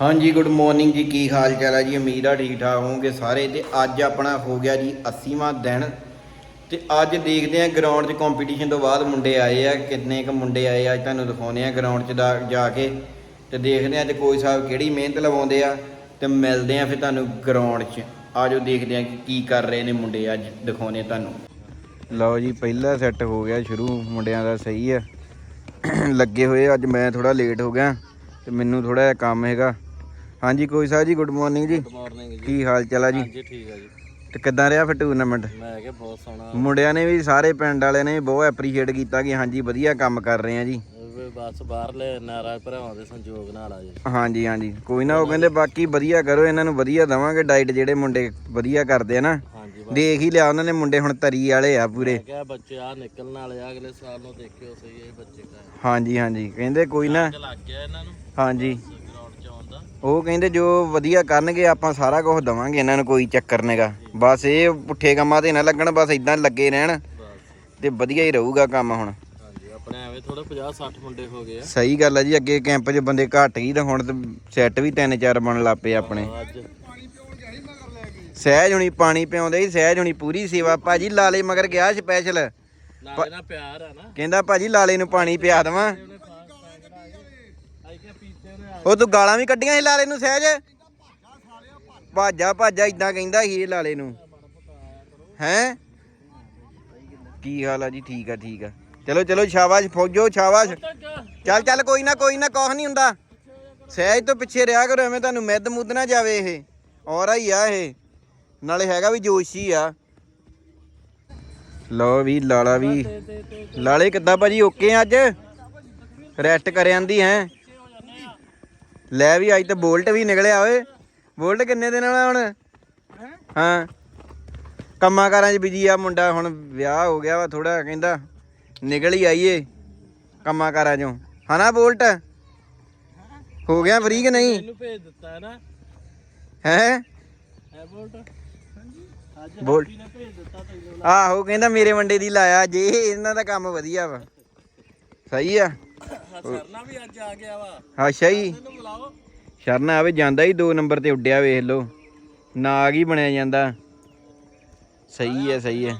ਹਾਂਜੀ good morning ਜੀ। ਕੀ ਹਾਲ ਚਾਲ ਹੈ ਜੀ? ਉਮੀਦ ਆ ਠੀਕ ਠਾਕ ਹੋਵੋਗੇ ਸਾਰੇ। ਤੇ ਅੱਜ ਆਪਣਾ ਹੋ ਗਿਆ ਜੀ 80ਵਾਂ ਦਿਨ। ਤੇ ਅੱਜ ਦੇਖਦੇ ਆ ਗਰਾਊਂਡ 'ਚ ਕੰਪੀਟੀਸ਼ਨ ਤੋਂ ਬਾਅਦ ਮੁੰਡੇ ਆਏ ਆ। ਕਿੰਨੇ ਕ ਮੁੰਡੇ ਆਏ ਆ, ਅੱਜ ਤੁਹਾਨੂੰ ਦਿਖਾਉਨੇ ਆ ਗਰਾਊਂਡ 'ਚ ਦਾ- ਜਾ ਕੇ। ਤੇ ਦੇਖਦੇ ਆ ਅੱਜ ਕੋਈ ਸਾਹਿਬ ਕਿਹੜੀ ਮਿਹਨਤ ਲਵਾਉਂਦੇ ਆ। ਤੇ ਮਿਲਦੇ ਆ ਫਿਰ ਤੁਹਾਨੂੰ ਗਰਾਊਂਡ 'ਚ। ਆਜੋ ਦੇਖਦੇ ਆ ਕਿ ਕੀ ਕਰ ਰਹੇ ਨੇ ਮੁੰਡੇ ਅੱਜ। ਦਿਖਾਉਨੇ ਤੁਹਾਨੂੰ। ਲਓ ਜੀ, ਪਹਿਲਾ ਸੈੱਟ ਹੋ ਗਿਆ ਸ਼ੁਰੂ। ਮੁੰਡਿਆਂ ਦਾ ਸਹੀ ਆ। ਲੱਗੇ ਹੋਏ ਅੱਜ ਮੈਂ ਥੋੜਾ ਲੇਟ ਹੋ ਗਿਆ। ਤੇ ਮੈਨੂੰ ਥੋੜਾ ਜਿਹਾ ਕੰਮ ਹੈਗਾ। ਹਾਂਜੀ ਕੋਈ ਸਾਹਿਬ ਜੀ ਗੁੱਡ ਮਾਰਨਿੰਗ ਜੀ। ਗੁੱਡ ਮਾਰਨਿੰਗ ਜੀ। ਕੀ ਹਾਲ ਚਾਲ ਆ ਜੀ? ਹਾਂਜੀ ਠੀਕ ਆ ਜੀ। ਤੇ ਕਿੱਦਾਂ ਰਿਹਾ ਫਿਰ ਟੂਰਨਾਮੈਂਟ ਮੈਂ ਕਿਹਾ ਬਹੁਤ ਸੋਹਣਾ। ਮੁੰਡਿਆਂ ਨੇ ਵੀ ਸਾਰੇ ਪਿੰਡ ਵਾਲਿਆਂ ਨੇ ਵੀ ਬਹੁਤ ਐਪਰੀਸ਼ੀਏਟ ਕੀਤਾ ਕਿ ਹਾਂਜੀ ਵਧੀਆ ਕੰਮ ਕਰ ਰਹੇ ਆ ਜੀ। ਵੀ ਬਸ ਬਾਹਰਲੇ ਨਾਰਾ ਭਰਾਵਾਂ ਦੇ ਸੰਯੋਗ ਨਾਲ ਆ ਜੀ। ਹਾਂਜੀ ਹਾਂਜੀ। ਕੋਈ ਨਾ ਉਹ ਕਹਿੰਦੇ ਬਾਕੀ ਵਧੀਆ ਕਰੋ ਇਹਨਾਂ ਨੂੰ ਵਧੀਆ ਦਵਾਂਗੇ ਡਾਈਟ ਜਿਹੜੇ ਮੁੰਡੇ ਵਧੀਆ ਕਰਦੇ ਆ ਨਾ। ਹਾਂਜੀ ਬਸ। ਦੇਖ ਹੀ ਲਿਆ ਉਹਨਾਂ ਨੇ ਮੁੰਡੇ ਹੁਣ ਤਰੀ ਵਾਲੇ ਆ ਪੂਰੇ। ਮੈਂ ਕਿਹਾ ਬੱਚੇ ਆ ਨਿਕਲਣ ਵਾਲੇ ਆ ਅਗਲੇ ਸਾਲ ਨੂੰ ਦੇਖਿਓ ਸਹੀ ਇਹ ਬੱਚੇ ਕਾ ਹਾਂਜੀ ਹਾਂਜੀ। ਕਹਿੰਦੇ ਕੋਈ ਨਾ। ਲੱਗ ਗਿਆ ਇਹਨਾਂ ਨੂੰ। ਹਾਂਜੀ ਗਰਾਊਂਡ 'ਚ ਆਉਣ ਦਾ ਉਹ ਕਹਿੰਦੇ ਜੋ ਵਧੀਆ ਕਰਨਗੇ ਆਪਾਂ ਸਾਰਾ ਕੁਝ ਦਵਾਂਗੇ ਇਹਨਾਂ ਨੂੰ ਕੋਈ ਚੱਕਰ ਨੇਗਾ। ਬਸ ਇਹ ਪੁੱਠੇ ਕੰਮਾਂ ਤੇ ਨਾ ਲੱਗਣ ਬਸ ਇਦਾਂ ਲੱਗੇ ਰਹਿਣ ਤੇ ਵਧੀਆ ਹੀ ਰਹੂਗਾ ਕੰਮ ਹੁਣ। ਹਾਂਜੀ ਆਪਣੇ ਐਵੇਂ ਥੋੜਾ 50 60 ਮੁੰਡੇ ਹੋ ਗਏ ਆ। ਸਹੀ ਗੱਲ ਹੈ ਜੀ ਅੱਗੇ ਕੈਂਪ 'ਚ ਬੰਦੇ ਘੱਟ ਹੀ ਤਾਂ ਹੁਣ ਤੇ ਸੈੱਟ ਵੀ ਤਿੰਨ ਚਾਰ ਬਣ ਲੱਗ ਪਏ ਆਪਣੇ। ਸਹਿਜ ਹੁਣੀ ਪਾਣੀ ਪਿਆਉਂਦੇ ਸੀ ਸਹਿਜ ਹੁਣੀ ਪੂਰੀ ਸੇਵਾ। ਭਾਜੀ ਲਾਲੇ ਮਗਰ ਗਿਆ ਸਪੈਸ਼ਲ ਨਾਲੇ ਨਾਲ ਪਿਆਰ ਆ ਨਾ। ਕਹਿੰਦਾ ਭਾਜੀ ਲਾਲੇ ਨੂੰ ਪਾਣੀ ਪਿਆ ਦੇਵਾਂ ਉਹਨੇ ਫਾਸਟ ਟੈਂਕ ਆ ਗਏ ਆਈ ਕਿ ਪੀਤੇ ਨੇ ਆ ਉਹ ਤੂੰ ਗਾਲਾਂ ਵੀ ਕੱਢੀਆਂ ਸੀ ਲਾਲੇ ਨੂੰ ਸਹਿਜ? ਭਾਜਾ ਭਾਜਾ ਇਦਾਂ ਕਹਿੰਦਾ ਸੀ ਇਹ ਲਾਲੇ ਨੂੰ। ਹੈ? ਕੀ ਹਾਲ ਆ ਜੀ? ਠੀਕ ਆ ਠੀਕ ਆ। ਚਲੋ ਚਲੋ, ਸ਼ਾਬਾਸ਼, ਫੌਜੋ, ਸ਼ਾਬਾਸ਼। ਚੱਲ ਚੱਲ, ਕੋਈ ਨਾ ਕੋਈ ਨਾ, ਕੁਛ ਨਹੀਂ ਹੁੰਦਾ। ਸਹਿਜ ਤੋਂ ਪਿੱਛੇ ਰਿਹਾ ਕਰੋ, ਐਵੇਂ ਤੁਹਾਨੂੰ ਮਿੱਧ ਮੁੱਧ ਨਾ ਜਾਵੇ ਇਹ। ਔਰ ਹੀ ਆ ਇਹ। ਨਾਲੇ ਹੈਗਾ ਵੀ ਜੋਸ਼ੀ ਆ। ਲਓ ਵੀ, ਲਾਲਾ ਵੀ। ਲਾਲੇ ਕਿੱਦਾਂ ਭਾਜੀ, ਓਕੇ ਅੱਜ? ਰੈਸਟ ਕਰ ਆਂਦੀ, ਹੈ? ਲੈ ਵੀ ਅੱਜ ਤਾਂ ਬੋਲਟ ਵੀ ਨਿਕਲਿਆ ਓਏ। ਬੋਲਟ ਕਿੰਨੇ ਦਿਨ ਵਾਲਾ ਹੁਣ? ਹਾਂ? ਕੰਮਾਂ ਕਾਰਾਂ 'ਚ ਬਿਜ਼ੀ ਆ ਮੁੰਡਾ ਹੁਣ ਵਿਆਹ ਹੋ ਗਿਆ ਵਾ ਥੋੜਾ ਕਹਿੰਦਾ ਨਿਕਲ ਹੀ ਆਈਏ ਕੰਮਾਂ ਕਾਰਾਂ 'ਚੋਂ। ਹਨਾ ਬੋਲਟ? ਹੋ ਗਿਆ ਫਰੀ ਕਿ ਨਹੀਂ? ਭੇਜ ਦਿੱਤਾ ਹੈ ਨਾ। ਹੈ? ਐ ਬੋਲਟ? ਅੱਜ ਬੋਲ ਨੇ ਭੇਜ ਦਿੱਤਾ ਤੈਨੂੰ। ਆਹੋ ਕਹਿੰਦਾ ਮੇਰੇ ਵੰਡੇ ਦੀ ਲਾਇਆ ਜੇ ਇਹਨਾਂ ਦਾ ਕੰਮ ਵਧੀਆ ਵਾ। ਸਹੀ ਆ। ਸਰਨਾ ਵੀ ਅੱਜ ਆ ਗਿਆ ਵਾ। ਅੱਛਾ ਜੀ। ਇਹਨੂੰ ਬੁਲਾਓ। ਸ਼ਰਨ ਆਵੇ ਜਾਂਦਾ ਹੀ 2 ਨੰਬਰ ਤੇ ਉੱਡਿਆ ਵੇਖ ਲੋ ਨਾਗ ਹੀ ਬਣਿਆ ਜਾਂਦਾ। ਸਹੀ ਹੈ ਸਹੀ ਹੈ।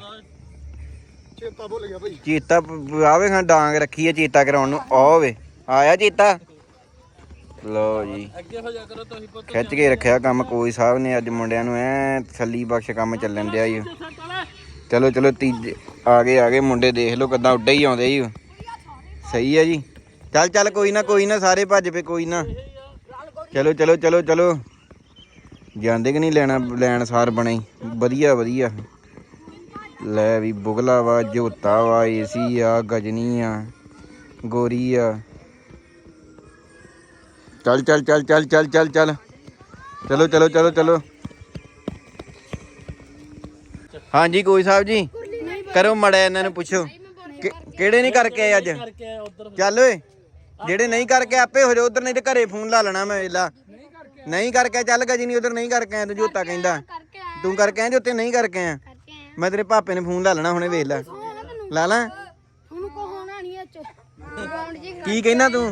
ਚੇਤਾ ਭੁੱਲ ਗਿਆ ਭਾਈ। ਚੇਤਾ ਆਵੇ ਖਾਂ ਡਾਂਗ ਰੱਖੀ ਹੈ ਚੇਤਾ ਕਰਾਉਣ ਨੂੰ। ਆ ਵੇ ਆਇਆ ਚੇਤਾ? ਲੋ ਜੀ। ਅੱਗੇ ਹੋ ਜਾ ਕਰੋ ਤੁਸੀਂ ਪੁੱਤ। ਖਿੱਚ ਕੇ ਰੱਖਿਆ ਕੰਮ ਕੋਈ ਸਾਹਿਬ ਨੇ ਅੱਜ ਮੁੰਡਿਆਂ ਨੂੰ ਐ ਥੱਲੀ ਬਖਸ਼ ਕੰਮ ਚੱਲਣ ਦਿਆ ਓ। ਚਲੋ ਚਲੋ ਤੀਜੇ ਆ ਗਏ ਆ ਗਏ ਮੁੰਡੇ ਦੇਖ ਲਓ ਕਿਦਾਂ ਉੱਡੇ ਹੀ ਆਉਂਦੇ ਈ ਓ। ਸਹੀ ਹੈ ਜੀ। ਚੱਲ ਚੱਲ ਕੋਈ ਨਾ ਕੋਈ ਨਾ ਸਾਰੇ ਭੱਜ ਪਏ ਕੋਈ ਨਾ। ਚਲੋ ਚਲੋ ਚਲੋ ਚਲੋ। ਜਾਂਦੇ ਕਿ ਨਹੀਂ ਲੈਣਾ ਲੈਣ ਸਾਰ ਬਣੇ? ਵਧੀਆ ਵਧੀਆ। ਲੈ ਵੀ ਬੁਗਲਾ ਵਾ ਜੋਤਾ ਵਾ ਏਸੀ ਆ ਗਜਨੀ ਆ ਗੋਰੀ ਆ। ਚੱਲ ਚੱਲ ਚੱਲ ਚੱਲ ਚੱਲ ਚੱਲ ਚੱਲ। ਚਲੋ ਚਲੋ ਚਲੋ ਚਲੋ। ਹਾਂਜੀ ਕੋਈ ਸਾਹਿਬ ਜੀ। ਕਰੋ ਮੜਾ ਇਹਨਾਂ ਨੂੰ ਪੁੱਛੋ। ਕਿ- ਕਿਹੜੇ ਨਹੀਂ ਕਰਕੇ ਆਏ ਅੱਜ? ਚੱਲ ਓਏ। ਜਿਹੜੇ ਨਹੀਂ ਕਰਕੇ ਆਪੇ ਹੋ ਜਾ ਉਧਰ ਨਹੀਂ ਤੇ ਘਰੇ ਫੋਨ ਲਾ ਲੈਣਾ ਮੈਂ ਵੇਲਾ। ਨਹੀਂ ਕਰਕੇ? ਚੱਲ ਗਜੀ ਨਹੀਂ ਉਧਰ ਨਹੀਂ ਕਰਕੇ ਆਇਆ ਤੂੰ ਜੋਤਾ ਕਹਿੰਦਾ। ਕਰਕੇ ਤੂੰ ਕਰਕੇ ਆਇਆ ਜੋਤੇ ਨਹੀਂ ਕਰਕੇ ਆਇਆ। ਕਰਕੇ ਆਇਆ। ਮੈਂ ਤੇਰੇ ਪਾਪੇ ਨੇ ਫੋਨ ਲਾ ਲੈਣਾ ਹੁਣੇ ਵੇਖ ਲੈ। ਲਾ ਲਾ। ਉਹਨੂੰ ਕੋ ਹੋਣਾ ਨਹੀਂ ਐਚ ਜੀ ਕੀ ਕਹਿਣਾ ਤੂੰ?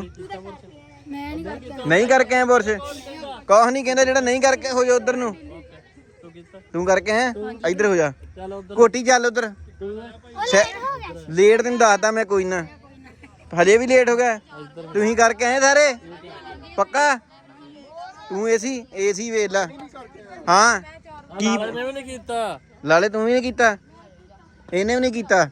ਮੈਂ ਨਹੀਂ ਕਰਕੇ ਆਇਆ। ਨਹੀਂ ਕਰਕੇ ਆਇਆ ਬੁਰਸ਼। ਕੁਛ ਨਹੀਂ ਕਹਿੰਦਾ ਜਿਹੜਾ ਨਹੀਂ ਕਰਕੇ ਹੋ ਜਾ ਉਧਰ ਨੂੰ। ਤੂੰ ਕੀਤਾ ਤੂੰ ਕਰਕੇ ਆਇਆ? ਇੱਧਰ ਹੋ ਜਾ। ਚੱਲ ਉਧਰ। ਕੋਟੀ ਚੱਲ ਉਧਰ। ਤੂੰ ਲੇਟ ਤੈਨੂੰ ਦੱਸਦਾ ਮੈਂ ਕੋਈ ਨਾ। ਹਜੇ ਵੀ ਲੇਟ ਹੋ ਗਿਆ। ਤੁਸੀਂ ਕਰਕੇ ਆਏ ਸਾਰੇ? ਪੱਕਾ? ਤੂੰ ਏਸੀ ਏਸੀ ਵੇਖ ਲੈ। ਹਾਂ। ਕੀ ਵੀ ਨਹੀਂ ਕੀਤਾ। ਲਾਲੇ ਤੂੰ ਵੀ ਨਹੀਂ ਕੀਤਾ? ਇਹਨੇ ਵੀ ਨਹੀਂ ਕੀਤਾ?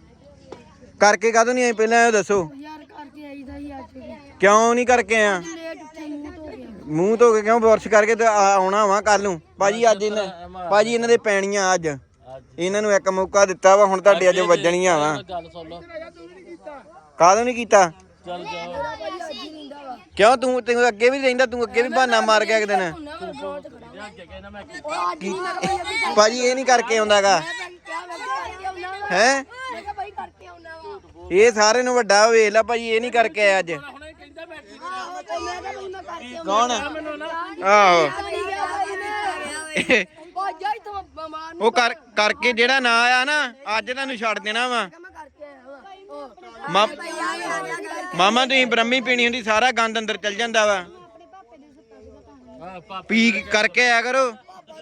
ਕਰਕੇ ਕਾਹਤੋਂ ਨਹੀਂ ਆਏ? ਪਹਿਲਾਂ ਇਹ ਦੱਸੋ। ਯਾਰ ਕਰਕੇ ਆਈਦਾ ਹੀ ਅੱਜ ਕਿਉਂ ਨਹੀਂ ਕਰਕੇ ਆ ਲੇਟ ਉੱਠੇ ਮੂੰਹ ਧੋ ਕੇ। ਕਿਉਂ? ਬੁਰਸ਼ ਕਰਕੇ ਤੇ ਆਉਣਾ ਵਾ ਕੱਲ ਨੂੰ। ਭਾਜੀ ਅੱਜ ਇਹਨਾਂ ਭਾਜੀ ਇਹਨਾਂ ਦੇ ਪੈਣੀਆਂ ਅੱਜ। ਅੱਜ। ਇਹਨਾਂ ਨੂੰ ਇੱਕ ਮੌਕਾ ਦਿੱਤਾ ਵਾ ਹੁਣ ਤੁਹਾਡੇ ਅੱਜ ਵੱਜਣੀਆਂ ਵਾ। ਗੱਲ ਸੁਣ ਲਓ। ਕਾਹਦੋਂ ਨਹੀਂ ਕੀਤਾ? ਚੱਲ ਜਾਓ ਕਿਉਂ ਤੂੰ ਤੈਨੂੰ ਅੱਗੇ ਵੀ ਰਹਿੰਦਾ ਤੂੰ ਅੱਗੇ ਵੀ ਬਹਾਨਾ ਮਾਰ ਗਿਆ ਇੱਕ ਦਿਨ। ਭਾਜੀ ਇਹ ਨਹੀਂ ਕਰਕੇ ਆਉਂਦਾਗਾ। ਹੈ? ਇਹ ਸਾਰੇ ਨੂੰ ਵੱਡਾ ਵੇਖ ਲੈ ਭਾਜੀ ਇਹ ਨਹੀਂ ਕਰਕੇ ਆਇਆ ਅੱਜ। ਕੌਣ? ਆਹੋ। ਉਹ ਕਰ ਕਰਕੇ ਜਿਹੜਾ ਨਾ ਆਇਆ ਨਾ ਅੱਜ ਤੁਹਾਨੂੰ ਛੱਡ ਦੇਣਾ ਵਾ। ਮੈਂ ਮਾ- ਮਾਮਾ, ਤੁਸੀਂ ਬ੍ਰਹਮੀ ਪੀਣੀ ਹੁੰਦੀ, ਸਾਰਾ ਗੰਦ ਅੰਦਰ ਚਲ ਜਾਂਦਾ ਵਾ। ਪੀ ਕਰਕੇ ਆਇਆ ਕਰੋ। ਪਾਪਾ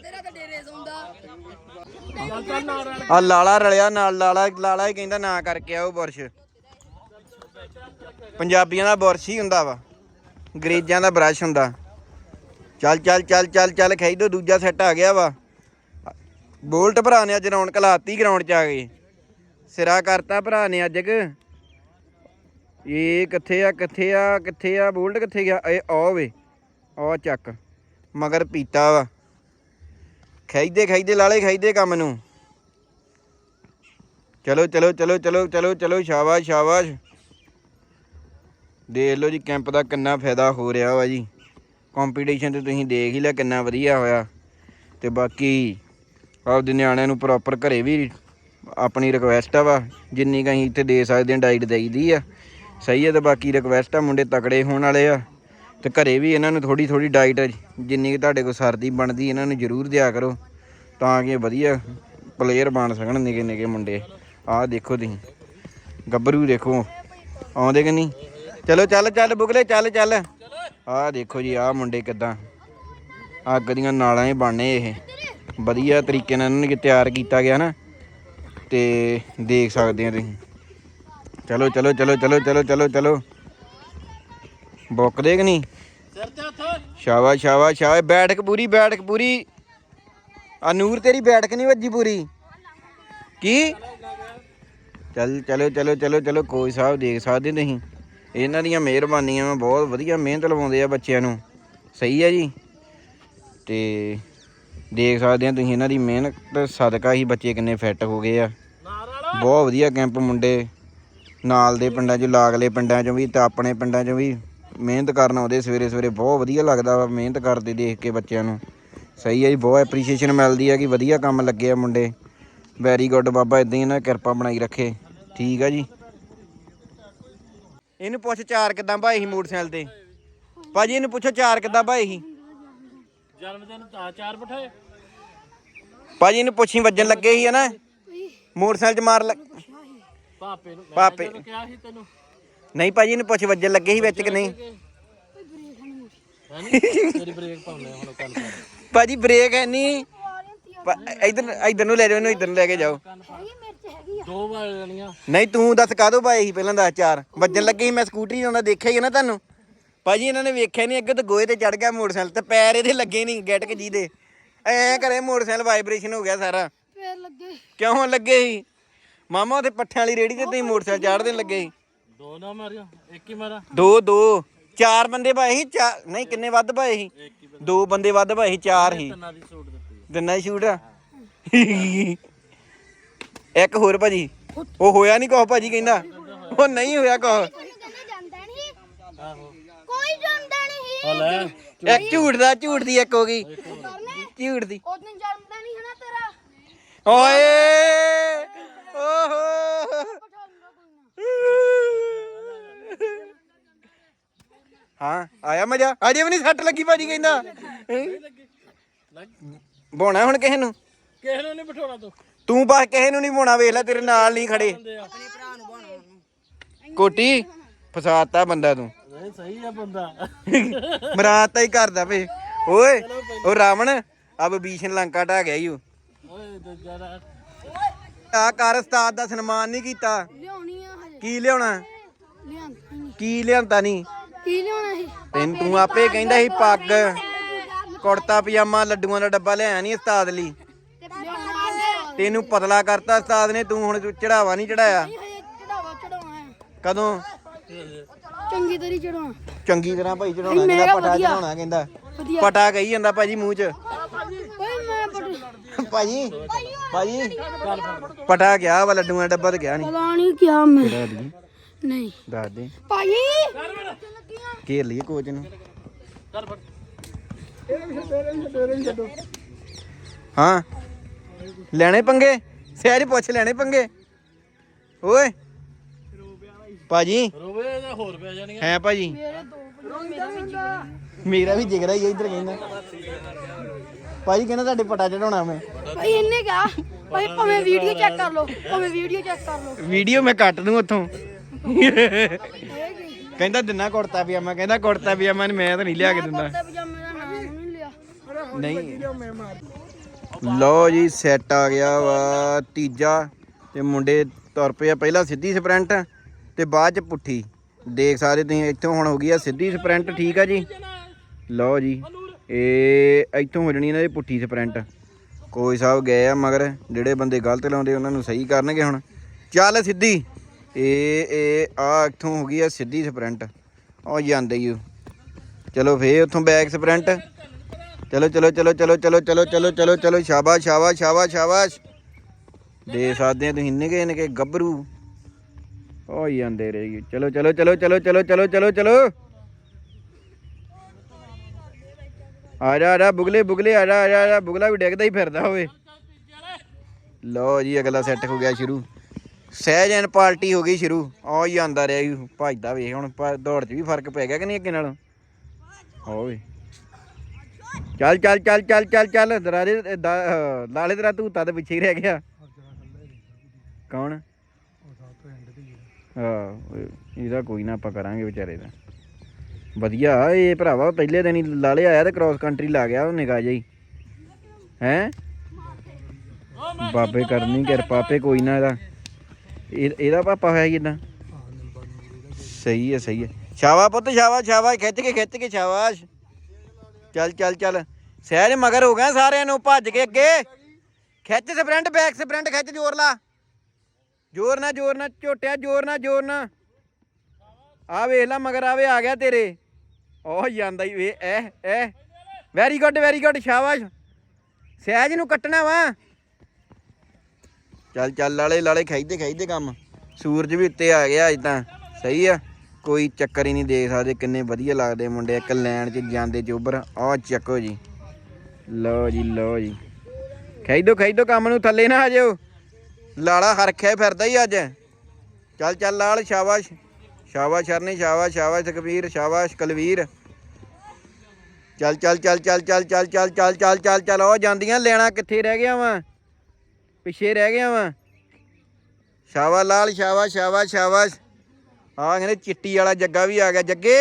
ਆ ਲਾਲਾ ਰਲਿਆ ਨਾਲ, ਲਾਲਾ ਲਾਲਾ ਹੀ ਕਹਿੰਦਾ ਨਾ ਕਰਕੇ ਆਓ ਬੁਰਸ਼। ਪੰਜਾਬੀਆਂ ਦਾ ਬੁਰਸ਼ ਹੀ ਹੁੰਦਾ ਵਾ, ਅੰਗਰੇਜ਼ਾਂ ਦਾ ਬ੍ਰਸ਼ ਹੁੰਦਾ। ਚੱਲ ਚੱਲ ਚੱਲ ਚੱਲ ਚੱਲ ਖੇਡੋ ਦੂਜਾ ਸੈੱਟ ਆ ਗਿਆ ਵਾ। ਬੋਲਟ ਭਰਾ ਨੇ ਅੱਜ ਰੌਣਕ ਲਾਤੀ ਗਰਾਊਂਡ 'ਚ ਆ ਗਏ ਸਿਰਾ ਕਰਤਾ ਭਰਾ ਨੇ ਅੱਜ ਕਿ। ਇਹ ਕਿੱਥੇ ਆ ਕਿੱਥੇ ਆ ਕਿੱਥੇ ਆ, ਬੋਲਟ ਕਿੱਥੇ ਗਿਆ? ਇਹ ਆ ਵੇ ਆ ਚੱਕ। ਮਗਰ ਪੀਤਾ ਵਾ। ਖਾਈਦੇ ਖੈਦੇ ਲਾਲੇ ਖਾਈਦੇ ਕੰਮ ਨੂੰ। ਚਲੋ ਚਲੋ ਚਲੋ ਚਲੋ ਚਲੋ ਚਲੋ, ਸ਼ਾਬਾਸ਼ ਸ਼ਾਬਾਸ਼। ਦੇਖ ਲਓ ਜੀ, ਕੈਂਪ ਦਾ ਕਿੰਨਾ ਫਾਇਦਾ ਹੋ ਰਿਹਾ ਵਾ ਜੀ। ਕੰਪੀਟੀਸ਼ਨ ਤੇ ਤੁਸੀਂ ਦੇਖ ਹੀ ਲਿਆ ਕਿੰਨਾ ਵਧੀਆ ਹੋਇਆ। ਤੇ ਬਾਕੀ ਆਪਦੇ ਨਿਆਣਿਆਂ ਨੂੰ ਪ੍ਰੋਪਰ ਘਰੇ ਵੀ ਆਪਣੀ ਰਿਕੁਐਸਟ ਆ ਵਾ, ਜਿੰਨੀ ਕੁ ਅਸੀਂ ਇੱਥੇ ਦੇ ਸਕਦੇ ਹਾਂ ਡਾਈਟ ਦੇਈਦੀ ਆ। ਸਹੀ ਹੈ ਤੇ ਬਾਕੀ ਰਿਕੁਐਸਟ ਆ, ਮੁੰਡੇ ਤਕੜੇ ਹੋਣ ਵਾਲੇ ਆ। ਤੇ ਘਰੇ ਵੀ ਇਹਨਾਂ ਨੂੰ ਥੋੜੀ ਥੋੜੀ ਡਾਈਟ ਜਿੰਨੀ ਕਿ ਤੁਹਾਡੇ ਕੋਲ ਸਰਦੀ ਬਣਦੀ, ਇਹਨਾਂ ਨੂੰ ਜ਼ਰੂਰ ਦਿਆ ਕਰੋ, ਤਾਂ ਕਿ ਵਧੀਆ ਪਲੇਅਰ ਬਣ ਸਕਣ ਨਿੱਕੇ ਨਿੱਕੇ ਮੁੰਡੇ। ਆਹ ਦੇਖੋ ਤੁਸੀਂ, ਗੱਭਰੂ ਦੇਖੋ, ਆਉਂਦੇ ਕਿ ਨਹੀਂ? ਚਲੋ, ਚੱਲ ਚੱਲ ਬੁਗਲੇ, ਚੱਲ ਚੱਲ। ਆਹ ਦੇਖੋ ਜੀ, ਆਹ ਮੁੰਡੇ ਕਿਦਾਂ, ਅੱਗ ਦੀਆਂ ਨਾਲਾਂ ਹੀ ਬਣਨੇ ਇਹ। ਵਧੀਆ ਤਰੀਕੇ ਨਾਲ ਇਹਨਾਂ ਨੂੰ ਤਿਆਰ ਕੀਤਾ ਗਿਆ ਨਾ। ਤੇ ਦੇਖ ਸਕਦੇ ਆ ਤੁਸੀਂ। ਚਲੋ ਚਲੋ ਚਲੋ ਚਲੋ ਚਲੋ ਚਲੋ ਚਲੋ। ਬੁੱਕਦੇ ਕਿ ਨਹੀਂ? ਸਿਰ ਤੇ ਹੱਥ। ਸ਼ਾਬਾਸ਼ ਸ਼ਾਬਾਸ਼ ਸ਼ਾਬਾਸ਼। ਬੈਠਕ ਪੂਰੀ ਬੈਠਕ ਪੂਰੀ। ਆ ਨੂਰ ਤੇਰੀ ਬੈਠਕ ਨਹੀਂ ਵੱਜੀ ਪੂਰੀ। ਕੀ? ਚੱਲ ਚਲੋ ਚਲੋ ਚਲੋ ਚਲੋ ਕੋਈ ਸਾਹਿਬ ਦੇਖ ਸਕਦੇ ਨਹੀਂ ਇਹਨਾਂ ਦੀਆਂ ਮਿਹਰਬਾਨੀਆਂ ਬਹੁਤ ਵਧੀਆ ਮਿਹਨਤ ਲਵਾਉਂਦੇ ਆ ਬੱਚਿਆਂ ਨੂੰ। ਸਹੀ ਹੈ ਜੀ। ਤੇ ਦੇਖ ਸਕਦੇ ਆ ਤੁਸੀਂ ਇਹਨਾਂ ਦੀ ਮਿਹਨਤ ਸਦਕਾ ਹੀ ਬੱਚੇ ਕਿੰਨੇ ਫਿੱਟ ਹੋ ਗਏ ਆ। ਬਹੁਤ ਵਧੀਆ ਕੈਂਪ ਮੁੰਡੇ, ਨਾਲ ਦੇ ਪਿੰਡਾਂ 'ਚ, ਲਾਗਲੇ ਪਿੰਡਾਂ 'ਚੋਂ ਵੀ ਤੇ ਆਪਣੇ ਪਿੰਡਾਂ 'ਚੋਂ ਵੀ ਮਿਹਨਤ ਕਰਨ ਆਉਂਦੇ ਸਵੇਰੇ ਸਵੇਰੇ। ਬਹੁਤ ਵਧੀਆ ਲੱਗਦਾ ਵਾ ਮਿਹਨਤ ਕਰਦੇ ਦੇਖ ਕੇ ਬੱਚਿਆਂ ਨੂੰ। ਸਹੀ ਹੈ ਜੀ, ਬਹੁਤ ਐਪਰੀਸ਼ੀਏਸ਼ਨ ਮਿਲਦੀ ਹੈ ਕਿ ਵਧੀਆ ਕੰਮ ਲੱਗੇ ਆ ਮੁੰਡੇ। ਵੈਰੀ ਗੁੱਡ ਬਾਬਾ ਇਦਾਂ ਹੀ ਇਹਨਾਂ ਕਿਰਪਾ ਬਣਾਈ ਰੱਖੇ। ਠੀਕ ਆ ਜੀ। ਇਹਨੂੰ ਪੁੱਛ ਚਾਰ ਕਿਦਾਂ ਭਾਈ ਸੀ ਮੋਟਰਸਾਈਕਲ ਤੇ? ਭਾਜੀ, ਇਹਨੂੰ ਪੁੱਛੋ ਚਾਰ ਕਿਦਾਂ ਭਾਈ ਸੀ? ਜਨਮ ਦਿਨ ਚਾਰ ਬਿਠਾਏ। ਭਾਜੀ ਇਹਨੂੰ ਪੁੱਛੀ ਵੱਜਣ ਲੱਗੇ ਸੀ ਨਾ ਮੋਟਰਸਾਈਕਲ 'ਚ ਮਾਰ ਲੱਗ ਪਾਪੇ ਨੂੰ ਪਾਪੇ। ਜਦੋਂ ਕਿਹਾ ਸੀ ਤੈਨੂੰ। ਨਹੀਂ ਭਾਜੀ ਇਹਨੂੰ ਪੁੱਛ ਵੱਜਣ ਲੱਗੇ ਸੀ ਵਿੱਚ ਕਿ ਨਹੀਂ? ਹੈਨੀ ਤੇਰੀ ਬ੍ਰੇਕ ਹੁਣ ਭਾਜੀ ਬ੍ਰੇਕ ਹੈ ਨਹੀਂ ਇਧਰ ਇਧਰ ਨੂੰ ਲੈ ਜਾਓ ਇਹਨੂੰ ਇਧਰ ਨੂੰ ਲੈ ਕੇ ਜਾਓ। ਦੋ ਵਾਰ ਲੈਣੀਆਂ ਨਹੀਂ ਤੂੰ ਦੱਸ ਕਾਹਦੋਂ ਪਾਏ ਸੀ ਪਹਿਲਾਂ ਦੱਸ ਚਾਰ? ਵੱਜਣ ਲੱਗੇ ਸੀ ਮੈਂ ਸਕੂਟਰੀ ਆਉਂਦਾ ਦੇਖਿਆ ਹੀ ਨਾ ਤੁਹਾਨੂੰ। ਭਾਜੀ ਇਹਨਾਂ ਨੇ ਵੇਖਿਆ ਨਹੀਂ ਅੱਗੇ ਤਾਂ ਗੋਏ ਤੇ ਚੜ ਗਿਆ ਮੋਟਰਸਾਈਕਲ ਤੇ ਪੈਰ ਇਹਦੇ ਲੱਗੇ ਨਹੀਂ ਗੈਟਕ ਜੀ ਦੇ ਐ ਕਰੇ ਮੋਟਰਸਾਈਕਲ ਵਾਈਬ੍ਰੇਸ਼ਨ ਹੋ ਗਿਆ ਸਾਰਾ। ਫੇਰ ਲੱਗੇ। ਕਿਉਂ ਲੱਗੇ ਸੀ? ਮਾਮਾ ਉਹਦੇ ਪੱਠਿਆਂ ਵਾਲੀ ਰੇੜੀ ਤੇ ਤੁਸੀਂ ਮੋਟਰਸਾਈਕਲ ਚਾੜਦੇ ਲੱਗੇ ਸੀ। ਦੋ ਨਾ ਮਾਰਿਓ ਇੱਕ ਹੀ ਮਾਰਾ। ਦੋ ਦੋ। ਚਾਰ ਬੰਦੇ ਪਾਏ ਸੀ ਚਾਰ ਨਹੀਂ ਕਿੰਨੇ ਵੱਧ ਪਾਏ ਸੀ? ਦੋ ਬੰਦੇ ਵੱਧ ਪਾਏ ਸੀ ਚਾਰ ਹੀ ਤੰਨਾ ਦੀ ਸੂਟ ਦਿੱਤੀ ਦਿਨਾ ਸ਼ੂਟ ਆ? ਇੱਕ ਹੋਰ ਭਾਜੀ। ਉਹ ਹੋਇਆ ਨਹੀਂ ਕਹੋ ਭਾਜੀ ਕਹਿੰਦਾ। ਉਹ ਨਹੀਂ ਹੋਇਆ ਕਹੋ ਜਾਂਦਾ ਨਹੀਂ ਆਹੋ। ਕੋਈ ਜਾਂਦਾ ਨਹੀਂ ਆ ਲੈ ਇੱਕ ਝੂਠ ਦਾ ਝੂਠ ਦੀ ਇੱਕ ਹੋ ਗਈ। ਝੂਠ ਦੀ। ਉਹ ਦਿਨ ਜਨਮਦਾ ਨਹੀਂ ਹੈ ਨਾ ਤੇਰਾ? ਓਏ! ਓਹੋ! ਹਾਂ ਆਇਆ ਮਜ਼ਾ? ਅਜੇ ਵੀ ਨਹੀਂ ਸੱਟ ਲੱਗੀ ਭਾਜੀ ਕਹਿੰਦਾ। ਬੋਣਾ ਹੁਣ ਕਿਸੇ ਨੂੰ? ਕਿਸੇ ਨੂੰ ਨਹੀਂ ਬਿਠਾਉਣਾ ਤੂੰ। ਤੂੰ ਬਸ ਕਿਸੇ ਨੂੰ ਨਹੀਂ ਬੋਣਾ ਵੇਖ ਲੈ ਤੇਰੇ ਨਾਲ ਨਹੀਂ ਖੜੇ। ਕੋਟੀ ਫਸਾਤਾ ਬੰਦਾ ਤੂੰ। ਨਹੀਂ ਸਹੀ ਆ ਬੰਦਾ। ਮਰਾਤਾ ਹੀ ਕਰਦਾ ਵੇ। ਓਏ ਉਹ ਰਾਵਣ ਅਬ ਭੀਸ਼ਣ ਲੰਕਾ ਢਾ ਗਿਆ ਓ। ਓਏ ਦੂਜਾ ਦਾ ਆ ਕਰ ਉਸਤਾਦ ਦਾ ਸਨਮਾਨ ਨਹੀਂ ਕੀਤਾ। ਲਿਆਉਣੀ ਆ ਹਜੇ। ਕੀ ਲਿਆਉਣਾ? ਲਿਆਂਦਾ ਨਹੀਂ ਕੀ ਲਿਆਂਦਾ ਨਹੀਂ ਕੀ ਲਿਆਉਣਾ ਸੀ? ਤੈਨੂੰ ਤੂੰ ਆਪੇ ਕਹਿੰਦਾ ਸੀ ਪੱਗ। ਕੁੜਤਾ ਪਜਾਮਾ ਲੱਡੂਆਂ ਦਾ ਡੱਬਾ ਲਿਆਇਆ ਨਹੀਂ ਉਸਤਾਦ ਲਈ। ਤੈਨੂੰ ਪਤਲਾ ਕਰਤਾ ਉਸਤਾਦ ਨੇ ਤੂੰ ਹੁਣ ਚੜਾਵਾ ਨਹੀਂ ਚੜਾਇਆ। ਨਹੀਂ ਹਜੇ ਚੜਾਵਾ ਚੜਾਉਣਾ ਹੈ। ਕਦੋਂ? ਚੰਗੀ ਤਰੀ ਚੜਾਉਣਾ। ਚੰਗੀ ਤਰ੍ਹਾਂ ਭਾਈ ਚੜਾਉਣਾ ਕਹਿੰਦਾ ਕਿਹਾ ਪਟਾ ਵਧੀਆ। ਚੜਾਉਣਾ ਕਹਿੰਦਾ। ਵਧੀਆ। ਪਟਾ ਕਹੀ ਜਾਂਦਾ ਭਾਜੀ ਮੂੰਹ 'ਚ। ਭਾਜੀ। ਭਾਜੀ। ਪਟਾ ਗਿਆ ਵਾ ਲੱਡੂਆਂ ਦਾ ਡੱਬਾ ਤੇ ਗਿਆ ਨਹੀਂ ਪਤਾ ਨਹੀਂ ਕਿਹਾ ਮੈਂ। ਦੱਸ ਦੇ ਨਹੀਂ। ਦੱਸ ਦੇ। ਭਾਈ ਘੇਰ ਲਈਏ ਕੋਚ ਨੂੰ। ਹਾਂ। ਲੈਣੇ ਪੰਗੇ? ਸਹਿਜ ਪੁੱਛ ਲੈਣੇ ਪੰਗੇ। ਓਏ। ਭਾਜੀ। ਰੋਵੇ ਹੋਰ ਪੈ ਜਾਣੀਆਂ ਹੈ ਭਾਜੀ। ਮੇਰੇ ਵੀ ਜਿਗਰ ਹੀ ਇੱਧਰ ਕਹਿੰਦਾ। ਭਾਜੀ ਕਹਿੰਦਾ ਤੁਹਾਡੇ ਪਟਾ ਚੜਾਉਣਾ ਮੈਂ। ਭਾਈ ਇਹਨੇ ਕਿਹਾ ਭਾਈ ਭਾਵੇਂ ਵੀਡੀਓ ਚੈੱਕ ਕਰ ਲਓ ਭਾਵੇਂ ਵੀਡੀਓ ਚੈੱਕ ਕਰ ਲਓ। ਵੀਡੀਓ ਮੈਂ ਕੱਟ ਦੂੰ ਉੱਥੋਂ। ਕਹਿੰਦਾ ਦਿਨਾ ਕੁੜਤਾ ਪਜਾਮਾ ਕਹਿੰਦਾ ਕੁੜਤਾ ਪਜਾਮਾ ਮੈਂ ਤਾਂ ਨਹੀਂ ਲਿਆ ਕੇ ਦਿੰਦਾ। ਕੁੜਤੇ ਪਜਾਮੇ ਦਾ ਨਾਮ ਨਹੀਂ ਲਿਆ। ਨਹੀਂ। ਲਓ ਜੀ ਸੈੱਟ ਆ ਗਿਆ ਵਾ ਤੀਜਾ ਤੇ ਮੁੰਡੇ ਤੁਰ ਪਏ ਆ ਪਹਿਲਾਂ ਸਿੱਧੀ ਸਪ੍ਰਿੰਟ ਤੇ ਬਾਅਦ ਚ ਪੁੱਠੀ। ਦੇਖ ਸਕਦੇ ਤੁਸੀਂ ਇੱਥੋਂ ਹੁਣ ਹੋ ਗਈ ਆ ਸਿੱਧੀ ਸਪ੍ਰਿੰਟ ਠੀਕ ਆ ਜੀ? ਲਓ ਜੀ। ਇਹ ਇੱਥੋਂ ਹੋ ਜਣੀ ਇਹਨਾਂ ਦੀ ਪੁੱਠੀ ਸਪ੍ਰਿੰਟ ਕੋਈ ਸਾਹਿਬ ਗਏ ਆ ਮਗਰ ਜਿਹੜੇ ਬੰਦੇ ਗਲਤ ਲਾਉਂਦੇ ਉਹਨਾਂ ਨੂੰ ਸਹੀ ਕਰਨਗੇ ਹੁਣ ਚੱਲ ਸਿੱਧੀ ਇਹ ਇਹ ਆ ਇੱਥੋਂ ਹੋ ਗਈ ਆ ਸਿੱਧੀ ਸਪ੍ਰਿੰਟ ਆ ਜਾਂਦੇ ਹੀ ਚਲੋ ਫੇਰ ਉੱਥੋਂ ਬੈਕ ਸਪ੍ਰਿੰਟ ਚਲੋ ਚਲੋ ਚਲੋ ਚਲੋ ਚਲੋ ਚਲੋ ਚਲੋ ਚਲੋ ਚਲੋ ਸ਼ਾਬਾਸ਼ ਸ਼ਾਬਾਸ਼ ਸ਼ਾਬਾਸ਼ ਸ਼ਾਬਾਸ਼ ਦੇ ਸਕਦੇ ਆ ਤੁਸੀਂ ਨਿਕੇ ਨਿਕੇ ਗੱਭਰੂ ਹੋ ਹੀ ਜਾਂਦੇ ਰਹੀ ਚਲੋ ਚਲੋ ਚਲੋ ਚਲੋ ਚਲੋ ਚਲੋ ਚਲੋ ਚਲੋ ਆ ਜਾ ਆ ਜਾ ਬੁਗਲੇ ਬੁਗਲੇ ਆ ਜਾ ਆ ਜਾ ਬੁਗਲਾ ਵੀ ਡਿੱਗਦਾ ਹੀ ਫਿਰਦਾ ਹੋਵੇ। ਲਓ ਜੀ ਅਗਲਾ ਸੈੱਟ ਹੋ ਗਿਆ ਸ਼ੁਰੂ। ਸਹਿਜਨ ਪਾਰਟੀ ਹੋ ਗਈ ਸ਼ੁਰੂ। ਆ ਹੀ ਆਂਦਾ ਰਿਹਾ ਜੀ ਭੱਜਦਾ ਵੇਖ ਹੁਣ ਦੌੜ 'ਚ ਵੀ ਫ਼ਰਕ ਪੈ ਗਿਆ ਕਿ ਨਹੀਂ ਅੱਗੇ ਨਾਲੋਂ? ਹੋਵੇ। ਚੱਲ ਚੱਲ ਚੱਲ ਚੱਲ ਚੱਲ ਚੱਲ ਦਰਾਰੇ ਦਾ- ਲਾਲੇ ਤੇਰਾ ਧੂਤਾ ਤੇ ਪਿੱਛੇ ਹੀ ਰਹਿ ਗਿਆ। ਕੌਣ? ਹਾਂ ਇਹਦਾ ਕੋਈ ਨਾ ਆਪਾਂ ਕਰਾਂਗੇ ਵਿਚਾਰੇ ਦਾ। ਵਧੀਆ, ਇਹ ਭਰਾਵਾ ਪਹਿਲੇ ਦਿਨ ਹੀ ਲਾਲੇ ਆਇਆ ਤੇ ਕ੍ਰਾਸ ਕੰਟਰੀ ਲਾ ਗਿਆ, ਉਹ ਨਿਗਾਹ ਜਾਈ ਹੈ? ਬਾਬੇ ਕਰਨੀ ਕਿਰਪਾ ਪੇ ਕੋਈ ਨਾ ਇਹਦਾ। ਇਹਦਾ ਪਾਪਾ ਹੋਇਆ ਕਿਦਾਂ ਸਹੀ ਹੈ ਸਹੀ ਹੈ। ਸ਼ਾਬਾਸ਼ ਪੁੱਤ, ਸ਼ਾਬਾਸ਼ ਸ਼ਾਬਾਸ਼। ਖਿੱਚ ਕੇ ਖਿੱਚ ਕੇ, ਸ਼ਾਬਾਸ਼। ਚੱਲ ਚੱਲ ਚੱਲ। ਸਹਿਜ ਮਗਰ ਹੋ ਗਿਆ ਸਾਰਿਆਂ ਨੂੰ, ਭੱਜ ਕੇ ਅੱਗੇ। ਖਿੱਚ ਸਪ੍ਰਿੰਟ, ਬੈਕ ਸਪ੍ਰਿੰਟ ਖਿੱਚ, ਜ਼ੋਰ ਲਾ। ਜ਼ੋਰ ਨਾ ਜ਼ੋਰ ਨਾ, ਝੋਟਿਆ, ਜ਼ੋਰ ਨਾ ਜ਼ੋਰ ਨਾ। ਆ ਵੇਖ ਲੈ ਮਗਰ ਆਵੇ ਆ ਗਿਆ ਤੇਰੇ। ਉਹ ਜਾਂਦਾ ਹੀ ਵੇ, ਐ ਐ। ਵੈਰੀ ਗੁੱਡ ਵੈਰੀ ਗੁੱਡ ਸ਼ਾਬਾਸ਼। ਸਹਿਜ ਨੂੰ ਕੱਟਣਾ ਵਾ। ਚੱਲ ਚੱਲ, ਲਾਲੇ ਲਾਲੇ ਖਾਈਦੇ ਖਾਈਦੇ ਕੰਮ। ਸੂਰਜ ਵੀ ਉੱਤੇ ਆ ਗਿਆ ਅੱਜ ਸਹੀ ਆ। ਕੋਈ ਚੱਕਰ ਹੀ ਨਹੀਂ ਦੇਖ ਸਕਦੇ। ਕਿੰਨੇ ਵਧੀਆ ਲੱਗਦੇ ਮੁੰਡੇ। ਇੱਕ ਲੈਣ 'ਚ ਜਾਂਦੇ ਚੋਬਰ ਆਹ ਚੱਕੋ ਜੀ। ਲਓ ਜੀ ਲਓ ਜੀ। ਖਾਈਦੋ ਖਾਈਦੋ ਕੰਮ ਨੂੰ ਥੱਲੇ ਨਾ ਆ ਜਾਓ ਲਾਲਾ ਹਰਖਿਆ ਫਿਰਦਾ ਹੀ ਅੱਜ। ਚੱਲ ਚੱਲ, ਲਾਲ, ਸ਼ਾਬਾਸ਼। ਸ਼ਾਬਾਸ਼ ਸ਼ਰਨੀ ਸ਼ਾਬਾਸ਼ ਸ਼ਾਬਾਸ਼ ਤਕਬੀਰ ਸ਼ਾਬਾਸ਼ ਕਲਵੀਰ ਚੱਲ ਚੱਲ ਚੱਲ ਚੱਲ ਚੱਲ ਚੱਲ ਚੱਲ ਚੱਲ ਚੱਲ ਚੱਲ ਚੱਲ ਉਹ ਜਾਂਦੀਆਂ ਲੈਣਾ ਕਿੱਥੇ ਰਹਿ ਗਿਆ ਵਾ ਪਿੱਛੇ ਰਹਿ ਗਿਆ ਵਾ ਸ਼ਾਵਾ ਲਾਲ ਸ਼ਾਵਾ ਸ਼ਾਵਾ ਸ਼ਾਬਾਸ਼ ਆ ਕਹਿੰਦੇ ਚਿੱਟੀ ਵਾਲਾ ਜੱਗਾ ਵੀ ਆ ਗਿਆ ਜੱਗੇ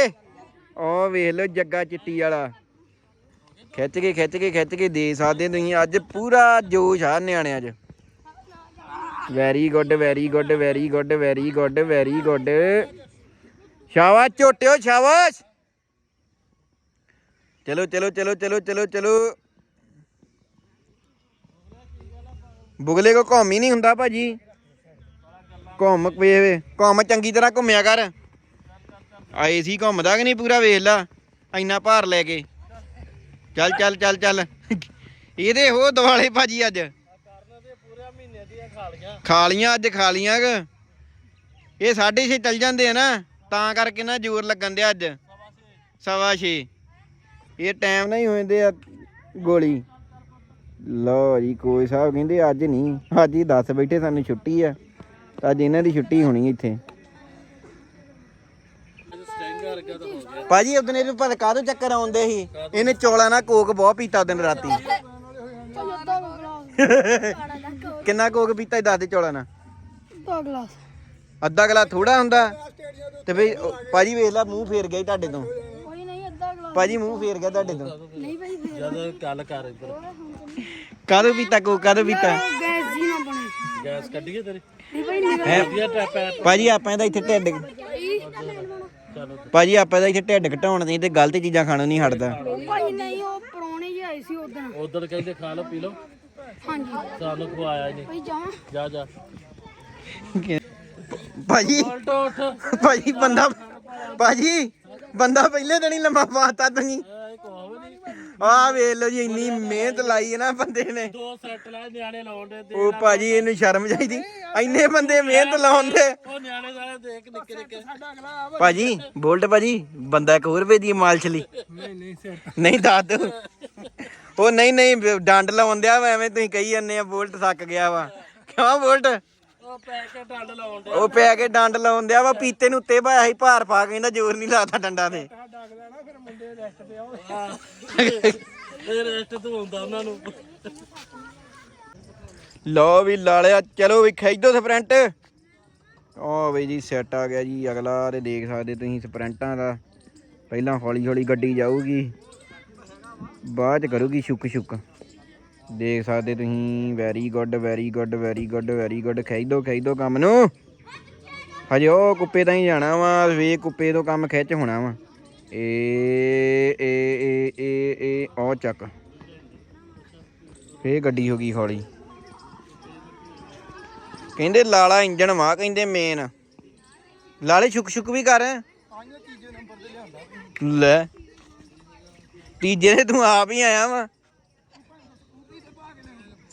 ਉਹ ਵੇਖ ਲਓ ਜੱਗਾ ਚਿੱਟੀ ਵਾਲਾ ਖਿੱਚ ਕੇ ਖਿੱਚ ਕੇ ਖਿੱਚ ਕੇ ਦੇ ਸਕਦੇ ਤੁਸੀਂ ਅੱਜ ਪੂਰਾ ਜੋਸ਼ ਆ ਨਿਆਣਿਆਂ 'ਚ very good very good very good very good very good ਸ਼ਾਬਾਸ਼ ਝੋਟਿਓ ਸ਼ਾਬਾਸ਼ ਚਲੋ ਚਲੋ ਚਲੋ ਚਲੋ ਚਲੋ ਚਲੋ ਬੁਗਲੇ ਕੋ ਘੁੰਮ ਹੀ ਨਹੀਂ ਹੁੰਦਾ ਭਾਜੀ ਘੁੰਮ ਵੇ ਘੁੰਮ ਚੰਗੀ ਤਰ੍ਹਾਂ ਘੁੰਮਿਆ ਕਰ ਆਏ ਸੀ ਘੁੰਮਦਾ ਕਿ ਨਹੀਂ ਪੂਰਾ ਵੇਖ ਲਾ ਇੰਨਾ ਭਾਰ ਲੈ ਕੇ ਚੱਲ ਚੱਲ ਚੱਲ ਚੱਲ ਇਹਦੇ ਹੋ ਦਿਵਾਲੇ ਭਾਜੀ ਅੱਜ ਪੂਰੇ ਖਾ ਲੀਆਂ ਅੱਜ ਖਾ ਲੀਆਂ ਇਹ ਸਾਢੇ ਛੇ ਚੱਲ ਜਾਂਦੇ ਆ ਨਾ ਤਾਂ ਕਰਕੇ ਨਾ ਜ਼ੋਰ ਲੱਗਣ ਦਿਆ ਅੱਜ। ਸਵਾ ਛੇ। ਇਹ ਟਾਈਮ ਨਹੀਂ ਹੋ ਜਾਂਦੇ ਆ ਗੋਲੀ। ਲਓ ਜੀ ਕੋਈ ਸਾਹਿਬ ਕਹਿੰਦੇ ਅੱਜ ਨਹੀਂ। ਅੱਜ ਹੀ 10 ਬੈਠੇ ਸਾਨੂੰ ਛੁੱਟੀ ਆ। ਤਾਂ ਅੱਜ ਇਹਨਾਂ ਦੀ ਛੁੱਟੀ ਹੋਣੀ ਇੱਥੇ। ਭਾਜੀ ਉਦੋਂ ਇਹਨੂੰ ਪਤਾ ਕਾਹਦੋਂ ਚੱਕਰ ਆਉਂਦੇ ਸੀ? ਇਹਨੇ ਚੌਲਾਂ ਨਾਲ ਕੋਕ ਬਹੁਤ ਪੀਤਾ ਦਿਨ ਰਾਤੀ। ਦੋ ਗਲਾਸ ਕਿੰਨਾ ਕੋਕ ਪੀਤਾ ਇਹ ਦੱਸ ਦੇ ਚੌਲਾਂ ਨਾਲ? ਦੋ ਗਲਾਸ। ਅੱਧਾ ਗਲਾ ਥੋੜਾ ਹੁੰਦਾ। ਤੇ ਬਈ ਉਹ- ਭਾਜੀ ਵੇਖ ਲੈ ਮੂੰਹ ਫੇਰ ਗਿਆ ਈ ਤੁਹਾਡੇ ਤੋਂ। ਕੋਈ ਨਹੀਂ ਅੱਧਾ ਗਲਾਸ ਭਾਜੀ ਮੂੰਹ ਫੇਰ ਗਿਆ ਤੁਹਾਡੇ ਤੋਂ। ਨਹੀਂ ਭਾਈ ਫੇਰ ਜਦ ਗੱਲ ਕਰ ਇੱਧਰ। ਕਾਹਦੋਂ ਪੀਤਾ ਕੋਕ ਕਾਹਦੋਂ ਪੀਤਾ? ਗੈਸ ਜੀ ਨਾ ਬਣੇ। ਗੈਸ ਕੱਢੀਏ ਤੇਰੀ? ਨਹੀਂ ਭਾਈ ਨਿਕਲ ਹੈ? ਵਧੀਆ ਟੈਪ ਹੈ। ਭਾਜੀ ਆਪਾਂ ਇਹਦਾ ਇੱਥੇ ਢਿੱਡ ਚਲੋ। ਭਾਜੀ ਆਪਾਂ ਇਹਦਾ ਇੱਥੇ ਢਿੱਡ ਘਟਾਉਣ ਦੀ ਤੇ ਗਲਤ ਚੀਜ਼ਾਂ ਖਾਣੋਂ ਨਹੀਂ ਹਟਦਾ। ਭਾਈ ਨਹੀਂ ਉਹ ਪਰੋਣੇ ਜਿਹੇ ਆਏ ਸੀ ਉਦੋਂ। ਉਧਰ ਕਹਿੰਦੇ ਖਾ ਲਓ ਪੀ ਲਓ। ਹਾਂਜੀ। ਸਾਨੂੰ ਖਵਾਇਆ ਹੀ ਨਹੀਂ। ਭਾਈ ਜਾਵਾਂ। ਜਾ ਜਾ। ਭਾਜੀ ਉਲਟੋ ਉੱਠ। ਭਾਜੀ ਬੰਦਾ ਭਾਜੀ ਬੰਦਾ ਪਹਿਲੇ ਦਿਨ ਹੀ ਲੰਮਾ ਪਾਤਾ ਤੁਸੀਂ। ਇਹ ਕੋਹ ਨਹੀਂ। ਆਹ ਵੇਖ ਲਓ ਜੀ ਇੰਨੀ ਮਿਹਨਤ ਲਾਈ ਹੈ ਨਾ ਬੰਦੇ ਨੇ। ਦੋ ਸੈੱਟ ਲੈ ਨਿਆਣੇ ਲਾਉਣ ਦੇ ਤੇ ਉਹ ਭਾਜੀ ਇਹਨੂੰ ਸ਼ਰਮ ਚਾਹੀਦੀ। ਇੰਨੇ ਬੰਦੇ ਮਿਹਨਤ ਲਾਉਂਦੇ ਉਹ ਨਿਆਣੇ ਸਾਰੇ ਦੇਖ ਨਿੱਕੇ ਨਿੱਕੇ। ਭਾਜੀ ਬੋਲਟ ਭਾਜੀ ਬੰਦਾ ਇੱਕ ਹੋਰ ਭੇਜੀ ਮਾਲਛਲੀ ਨਹੀਂ ਨਹੀਂ ਸੈੱਟ ਨਹੀਂ ਦੱਸ ਦੋ ਉਹ ਨਹੀਂ ਨਹੀਂ ਡੰਡ ਲਾਉਂਦਿਆ ਵਾ ਐਵੇਂ ਤੁਸੀਂ ਕਹੀ ਜਾਂਦੇ ਆ ਬੋਲਟ ਥੱਕ ਗਿਆ ਵਾ। ਕਿਉਂ ਬੋਲਟ? ਉਹ ਪੈ ਕੇ ਡੰਡ ਲਾਉਣ ਦੇ ਉਹ ਪੈ ਕੇ ਡੰਡ ਲਾਉਂਦਿਆ ਵਾ ਪੀਤੇ ਨੂੰ ਉੱਤੇ ਪਾਇਆ ਸੀ ਭਾਰ ਪਾ ਕੇ ਕਹਿੰਦਾ ਜ਼ੋਰ ਨਹੀਂ ਲਾਦਾ ਡੰਡਾਂ ਤੇ। ਇਹ ਰੈਸਟ ਤੋਂ ਹੁੰਦਾ ਉਹਨਾਂ ਨੂੰ। ਲਓ ਵੀ ਲਾਲਿਆ ਚਲੋ ਵੀ ਖੈਦੋ ਸਪ੍ਰਿੰਟ। ਓ ਬਈ ਜੀ ਸੈੱਟ ਆ ਗਿਆ ਜੀ ਅਗਲਾ ਤੇ ਦੇਖ ਸਕਦੇ ਤੁਸੀਂ ਸਪ੍ਰਿੰਟਾਂ ਦਾ। ਪਹਿਲਾਂ ਹੌਲੀ ਹੌਲੀ ਗੱਡੀ ਜਾਊਗੀ ਬਾਅਦ ਚ ਕਰੂਗੀ ਸ਼ੁਕ ਸ਼ੁਕ ਦੇਖ ਸਕਦੇ ਤੁਸੀਂ very good very good very good very good ਖੈਦੋ ਖੈਦੋ ਕੰਮ ਨੂੰ। ਹਜੇ ਉਹ ਕੁੱਪੇ ਤਾਂ ਹੀ ਜਾਣਾ ਵਾ ਵੇ ਕੁੱਪੇ ਤੋਂ ਕੰਮ ਖਿੱਚ ਹੋਣਾ ਵਾ। ਏ ਏ ਏ ਏ ਏ ਉਹ ਚੱਕ। ਫੇਰ ਗੱਡੀ ਹੋ ਗਈ ਹੌਲੀ। ਕਹਿੰਦੇ ਲਾਲਾ ਇੰਜਣ ਵਾ ਕਹਿੰਦੇ ਮੇਨ ਲਾਲੇ ਛੁਕ ਛੁਕ ਵੀ ਕਰ। ਲੈ। ਤੀਜੇ ਤੇ ਤੂੰ ਆਪ ਹੀ ਆਇਆ ਵਾ।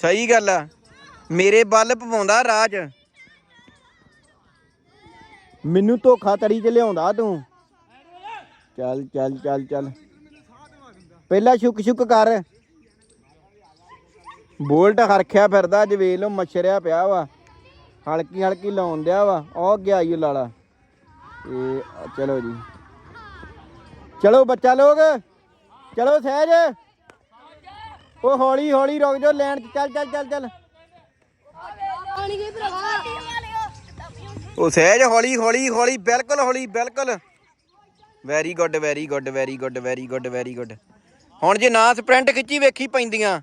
ਸਹੀ ਗੱਲ ਆ। ਮੇਰੇ ਬਲ ਪਵਾਉਂਦਾ ਰਾਜ। ਮੈਨੂੰ ਧੋਖਾ ਤੜੀ ਚ ਲਿਆਉਂਦਾ ਤੂੰ। ਚੱਲ ਚੱਲ ਚੱਲ ਚੱਲ। ਪਹਿਲਾਂ ਛੁਕ ਛੁਕ ਕਰ। ਬੋਲਟ ਹਰਖਿਆ ਫਿਰਦਾ ਅੱਜ ਵੇਖ ਲਓ ਮੱਛਰਿਆ ਪਿਆ ਵਾ। ਹਲਕੀ ਹਲਕੀ ਲਾਉਣ ਦਿਆ ਵਾ। ਉਹ ਗਿਆ ਈ ਲਾਲਾ। ਇਹ ਚਲੋ ਜੀ। ਚਲੋ ਬੱਚਾ ਲੋਗ ਚਲੋ ਸਹਿਜ। ਉਹ ਹੌਲੀ ਹੌਲੀ ਰੁਕ ਜਾਓ, ਲੈਣ ਚ ਚੱਲ ਚੱਲ ਚੱਲ ਚੱਲ। ਪਾਣੀ ਗਈ ਭਰਾਵਾ ਉਹ ਸਹਿਜ ਹੌਲੀ ਹੌਲੀ ਹੌਲੀ, ਬਿਲਕੁਲ ਹੌਲੀ, ਬਿਲਕੁਲ। Very good very good very good very good very good ਹੁਣ ਜੇ ਨਾ ਸਪ੍ਰਿੰਟ ਖਿੱਚੀ ਵੇਖੀ ਪੈਂਦੀਆਂ।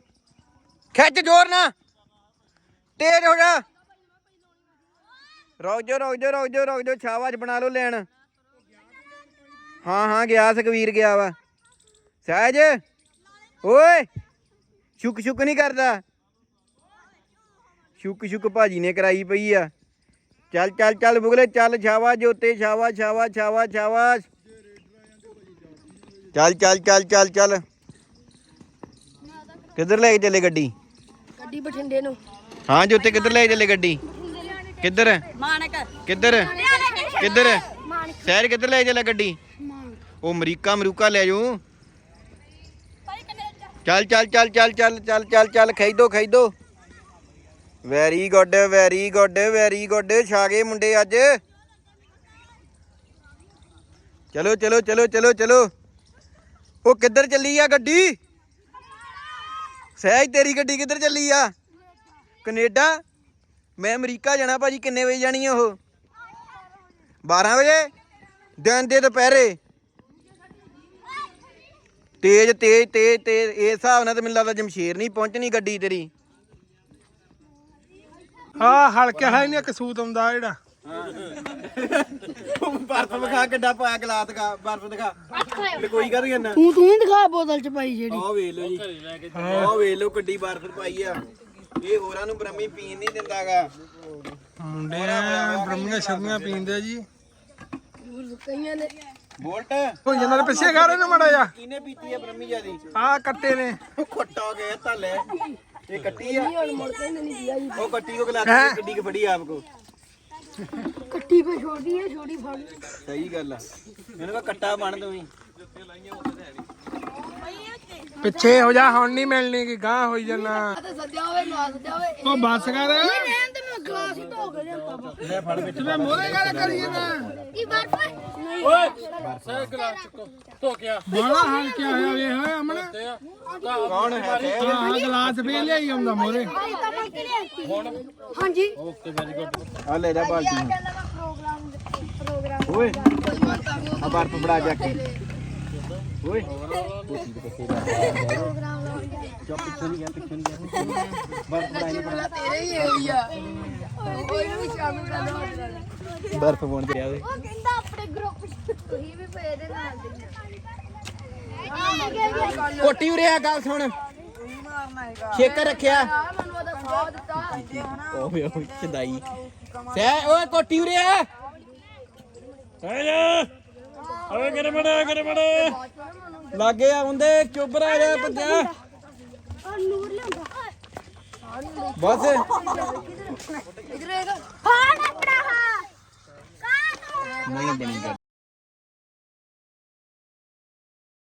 ਖਿੱਚ ਜ਼ੋਰ ਨਾ ਤੇਜ਼ ਹੋ ਜਾ। ਰੁਕ ਜਾ ਰੁਕ ਜਾ ਰੁਕ ਜਾ ਰੁਕ ਜਾ ਛਾਵਾਜ ਬਣਾ ਲਓ ਲੈਣ। ਹਾਂ ਹਾਂ, ਗਿਆ ਸੁਖਵੀਰ ਗਿਆ ਵਾ। ਸਹਿਜ। ਓਏ। ਸ਼ੁਕ ਸ਼ੁਕ ਨਹੀਂ ਕਰਦਾ। ਸ਼ੁਕ ਸ਼ੁਕ ਭਾਜੀ ਨੇ ਕਰਾਈ ਪਈ ਆ। ਚੱਲ ਚੱਲ ਚੱਲ ਬੁਗਲੇ ਚੱਲ ਛਾਵਾ ਜੋਤੇ ਛਾਵਾ ਛਾਵਾ ਛਾਵਾ ਛਾਵਾ ਚੱਲ ਚੱਲ ਚੱਲ ਚੱਲ ਚੱਲ। ਕਿੱਧਰ ਲੈ ਕੇ ਚੱਲੇ ਗੱਡੀ? ਗੱਡੀ ਬਠਿੰਡੇ ਨੂੰ। ਹਾਂ ਜੋਤੇ ਕਿੱਧਰ ਲੈ ਕੇ ਚੱਲੇ ਗੱਡੀ? ਕਿੱਧਰ? ਮਾਨਕ। ਕਿੱਧਰ? ਕਿੱਧਰ? ਸ਼ਹਿਰ ਕਿੱਧਰ ਲੈ ਕੇ ਚੱਲੇ ਗੱਡੀ? ਉਹ ਅਮਰੀਕਾ ਅਮਰੂਕਾ ਲੈ ਜਾਊ। ਚੱਲ ਚੱਲ ਚੱਲ ਚੱਲ ਚੱਲ ਚੱਲ ਚੱਲ ਚੱਲ ਖੈਦੋ ਖੈਦੋ very good very good very good ਛਾਗੇ ਮੁੰਡੇ ਅੱਜ। ਚਲੋ ਚਲੋ ਚਲੋ ਚਲੋ ਚਲੋ। ਉਹ ਕਿੱਧਰ ਚੱਲੀ ਆ ਗੱਡੀ? ਸਹਿਜ, ਤੇਰੀ ਗੱਡੀ ਕਿੱਧਰ ਚੱਲੀ ਆ? ਕੈਨੇਡਾ? ਮੈਂ ਅਮਰੀਕਾ ਜਾਣਾ, ਭਾਜੀ, ਕਿੰਨੇ ਵਜੇ ਜਾਣੀ ਉਹ? 12 ਵਜੇ? ਦਿਨ ਦੇ ਦੁਪਹਿਰੇ। ਤੇਜ਼ ਤੇਜ਼ ਤੇਜ਼ ਤੇਜ਼ ਇਸ ਹਿਸਾਬ ਨਾਲ ਤੇ ਮੈਨੂੰ ਲੱਗਦਾ ਜਮਸ਼ੇਰ ਨਹੀਂ ਪਹੁੰਚਣੀ ਗੱਡੀ ਤੇਰੀ। ਆ ਹਲਕਾ ਹੈ ਨਹੀਂ ਕਸੂਤ ਆਉਂਦਾ ਜਿਹੜਾ। ਬਰਫ ਵਿਖਾ ਕਿੱਡਾ ਪਾਇਆ ਗਲਾਸ ਦਿਖਾ ਬਰਫ ਦਿਖਾ। ਕੋਈ ਕਰ ਜਾਂਦਾ ਤੂੰ ਤੂੰ ਹੀ ਦਿਖਾ ਬੋਤਲ ਚ ਪਾਈ ਜਿਹੜੀ। ਆਹ ਵੇਖ ਲਓ ਜੀ। ਆਹ ਵੇਖ ਲਓ ਕਿੱਡੀ ਬਰਫ ਪਾਈ ਆ। ਇਹ ਹੋਰਾਂ ਨੂੰ ਬ੍ਰਹਮੀ ਪੀਣ ਨਹੀਂ ਦਿੰਦਾਗਾ। ਮੁੰਡੇ ਬ੍ਰਹਮੀਆਂ ਸ਼ਰਮੀਆਂ ਪੀਂਦੇ ਜੀ। ਕਈਆਂ ਨੇ ਬੋਲਟ? ਹੋ ਜਾਂਦਾ ਪਿੱਛੇ ਘਰ ਇਹਨੂੰ ਮੜਾ ਜਾ ਕਿਨੇ ਪੀਤੀ ਆ ਬ੍ਰਹਮੀ ਜਿਆਦੀ। ਆ ਕੱਟੇ ਨੇ। ਖੱਟਾ ਗਿਆ ਥੱਲੇ ਇਹ ਕੱਟੀ ਆ। ਹੁਣ ਮੁੜ ਕੇ ਨਹੀਂ ਦਿਆ ਜੀ। ਉਹ ਕੱਟੀ ਕੋ ਗਲਾਸ ਕਿੱਡੀ ਕੁ ਫੜੀ ਆਪ ਕੋ। ਕੱਟੀ ਪੇ ਛੋਟੀ ਹੈ ਛੋਟੀ ਫੜ ਸਹੀ ਗੱਲ ਆ। ਮੈਨੂੰ ਕਾ ਕੱਟਾ ਬਣ ਤੂੰ ਵੀ। ਪਿੱਛੇ ਹੋ ਜਾ ਹੁਣ ਨਹੀਂ ਮਿਲਣੀ ਕਿ ਗਾਂ ਹੋਈ ਜਾਣਾ। ਤੇ ਸੱਜਿਆ ਹੋਵੇ ਨਾ ਸੱਜਿਆ ਹੋਵੇ ਉਹ ਬੱਸ ਕਰ। ਗਲਾਸ ਹੀ ਧੋ ਕੇ ਲਿਆਂਦਾ ਵਾ ਲੈ ਫੜ ਵਿੱਚ ਮੋਰੇ ਗੱਲ ਕਰੀਏ ਨਾ ਕੀ ਬਰਫ ਨਹੀਂ ਬੜਾ ਹਾਲ ਕਿਆ ਹੋਇਆ ਵੇ ਹੋਏ ਅਮਨ ਕੌਣ ਹੈ ਤੇ ਗਲਾਸ ਪੀ ਲਿਆਈ ਆਉਂਦਾ ਮੋਰੇ ਆਈ ਤਾਂ ਮੈਂ ਕਿਹੜੇ ਹਾਂਜੀ ਆ ਲੈ ਜਾ ਬਾਲਟੀ ਨੂੰ। ਪ੍ਰੋਗਰਾਮ ਪ੍ਰੋਗਰਾਮ ਓਏ ਆ ਬਰਫ ਬੜਾ ਜਾ ਕੇ ਓਏ। ਪ੍ਰੋਗਰਾਮ ਚੁੱਪ ਪਿੱਛੇ ਨਹੀਂ ਗਿਆ ਪਿੱਛੇ ਨਹੀਂ ਗਿਆ ਬਰਫ ਬੜਾ ਨਹੀਂ ਪਹਿਲਾਂ ਤੇਰੇ ਹੀ ਹੋਈ ਆ। ਕੋਈ ਵੀ ਸ਼ਾਮਿਲ ਕਰ ਲਓ ਬਰਫ ਬਣ ਗਿਆ ਓਏ ਉਹ ਕਹਿੰਦਾ ਆਪਣੇ ਗਰੁੱਪ ਤੁਸੀਂ ਵੀ ਪਏ ਦੇ ਨਾਲ ਦੇ ਕੋਟੀ ਉਰੇ ਆ ਗੱਲ ਸੁਣ। ਛੇਕ ਰੱਖਿਆ। ਮੈਨੂੰ ਉਹਦਾ ਖਵਾ ਦਿੱਤਾ ਓਏ ਓਏ ਚਦਾਈ ਸਹਿ ਓਏ ਕੋਟੀ ਉਰੇ ਆ। ਓਏ ਕਿਰੇ ਮੜਾ ਕਿਰੇ ਮੜਾ। ਲਾਗੇ ਆਉਂਦੇ ਚੁੱਪ ਰਹਿ ਜਾ ਆ ਨੂਰ ਲਿਆਂਦਾ ਬਸ। ਇਧਰ ਹਾਂ ਨਾ ਪੜਾ ਹਾਂ। ਕਾ ਨਹੀਂ ਬਣੀ